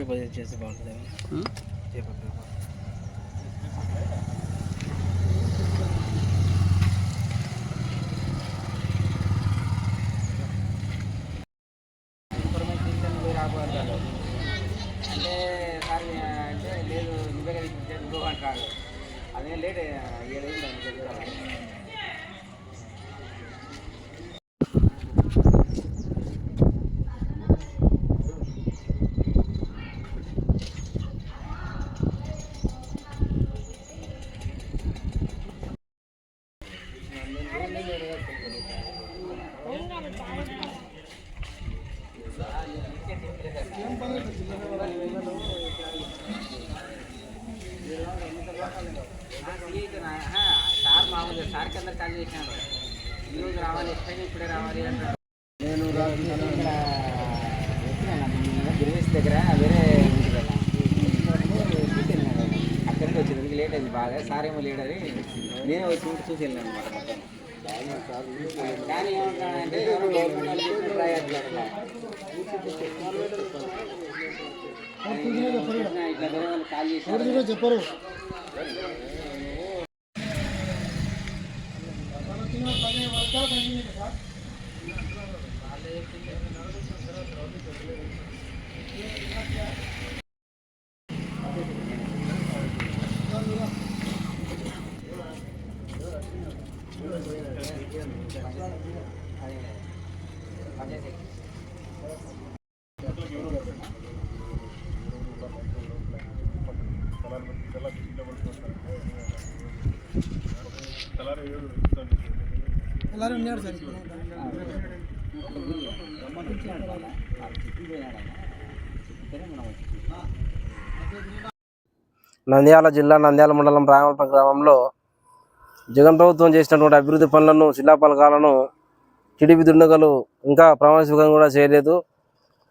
Paper చేస్తే బాగుంటుంది మీరు రాబోతారు అంటే సార్ అంటే లేదు అంటారు. అదే లేట్ ఏదైంది సార్ మామూలుగా సార్కి అందరు కాల్ చేసినారు ఈరోజు రావాలి ఎక్కడైనా ఇప్పుడే రావాలి అంటారు నేను గిరివేస్ దగ్గర వేరే ఇంటికి వెళ్ళాను అక్కడి నుండి వచ్చింది లేట్ అయింది బాగా సార్ ఏమో లేట్ అని నేనే వచ్చి చూసి వెళ్ళాను అనమాట మొత్తం కానీ చేసిన ట్రై చేస్తున్నారు ఇట్లా చెప్పరు? Gracias. ಎಲ್ಲರೂ ఉన్నాడు సార్ ఇప్పుడు నంద్యాల జిల్లా నంద్యాల మండలం రామప గ్రామంలో జగన్ ప్రభుత్వం చేసినటువంటి అభివృద్ధి పనులను శిలాఫలకాలను టీడీపీ దుండగలు ఇంకా ప్రమాణస్వీకారం కూడా చేయలేదు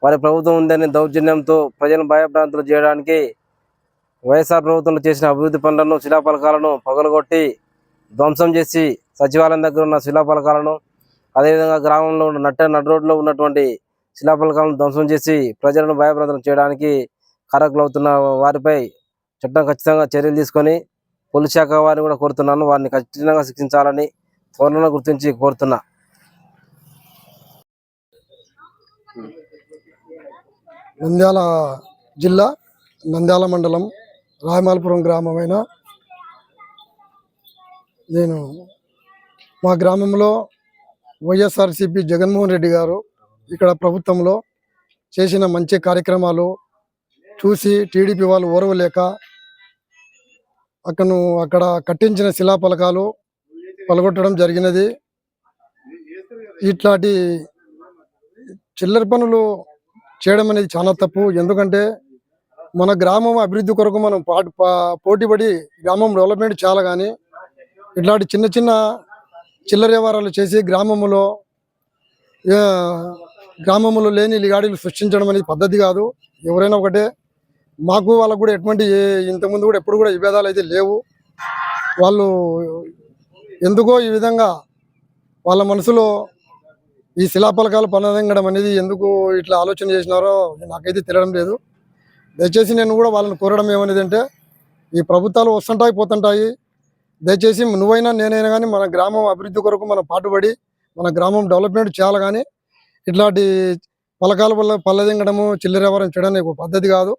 వారి ప్రభుత్వం ఉందని దౌర్జన్యంతో ప్రజలను భయభ్రాంతులు చేయడానికి వైఎస్ఆర్ ప్రభుత్వంలో చేసిన అభివృద్ధి పనులను శిలాఫలకాలను పగలగొట్టి ధ్వంసం చేసి సచివాలయం దగ్గర ఉన్న శిలాఫలకాలను అదేవిధంగా గ్రామంలో ఉన్న నట్ట నడు రోడ్లో ఉన్నటువంటి శిలాఫలకాలను ధ్వంసం చేసి ప్రజలను భయప్రదం చేయడానికి కారకులవుతున్న వారిపై చట్టం ఖచ్చితంగా చర్యలు తీసుకొని పోలీస్ శాఖ వారిని కూడా కోరుతున్నాను. వారిని ఖచ్చితంగా శిక్షించాలని త్వరలో గుర్తించి కోరుతున్నా. నంద్యాల జిల్లా నంద్యాల మండలం రాయమాలపురం గ్రామమైన నేను మా గ్రామంలో వైఎస్ఆర్సిపి జగన్మోహన్ రెడ్డి గారు ఇక్కడ ప్రభుత్వంలో చేసిన మంచి కార్యక్రమాలు చూసి టీడీపీ వాళ్ళు ఓరవలేక అక్కను అక్కడ కట్టించిన శిలాఫలకాలు పలగొట్టడం జరిగినది. ఇట్లాంటి చిల్లర పనులు చేయడం అనేది చాలా తప్పు. ఎందుకంటే మన గ్రామం అభివృద్ధి కొరకు మనం పాటు పా- పోటీపడి గ్రామం డెవలప్మెంట్ చాలా కానీ ఇట్లాంటి చిన్న చిన్న చిల్లర వ్యవహారాలు చేసి గ్రామంలో గ్రామంలో లేని లిగాడీలు సృష్టించడం అనేది పద్ధతి కాదు. ఎవరైనా ఒకటే మాకు వాళ్ళకు కూడా ఎటువంటి ఇంతకుముందు కూడా ఎప్పుడు కూడా విభేదాలు అయితే లేవు. వాళ్ళు ఎందుకో ఈ విధంగా వాళ్ళ మనసులో ఈ శిలాఫలకాలు పనదంగడం అనేది ఎందుకు ఇట్లా ఆలోచన చేసినారో నాకైతే తెలియడం లేదు. దయచేసి నేను కూడా వాళ్ళని కోరడం ఏమనేది అంటే ఈ ప్రభుత్వాలు వస్తుంటాయి పోతుంటాయి. దయచేసి నువ్వైనా నేనైనా కానీ మన గ్రామం అభివృద్ధి కొరకు మనం పాటుపడి మన గ్రామం డెవలప్మెంట్ చేయాలి కానీ ఇట్లాంటి పలకాల వల్ల పల్లదింగడము చిల్లర వ్యాపారం చేయడం ఒక పద్ధతి కాదు.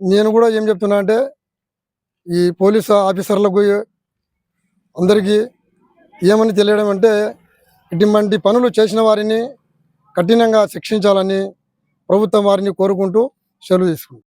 నేను కూడా ఏం చెప్తున్నా అంటే ఈ పోలీసు ఆఫీసర్లకు అందరికీ ఏమని తెలియడం అంటే ఇటువంటి పనులు చేసిన వారిని కఠినంగా శిక్షించాలని ప్రభుత్వం వారిని కోరుకుంటూ సెలవు తీసుకుంటాం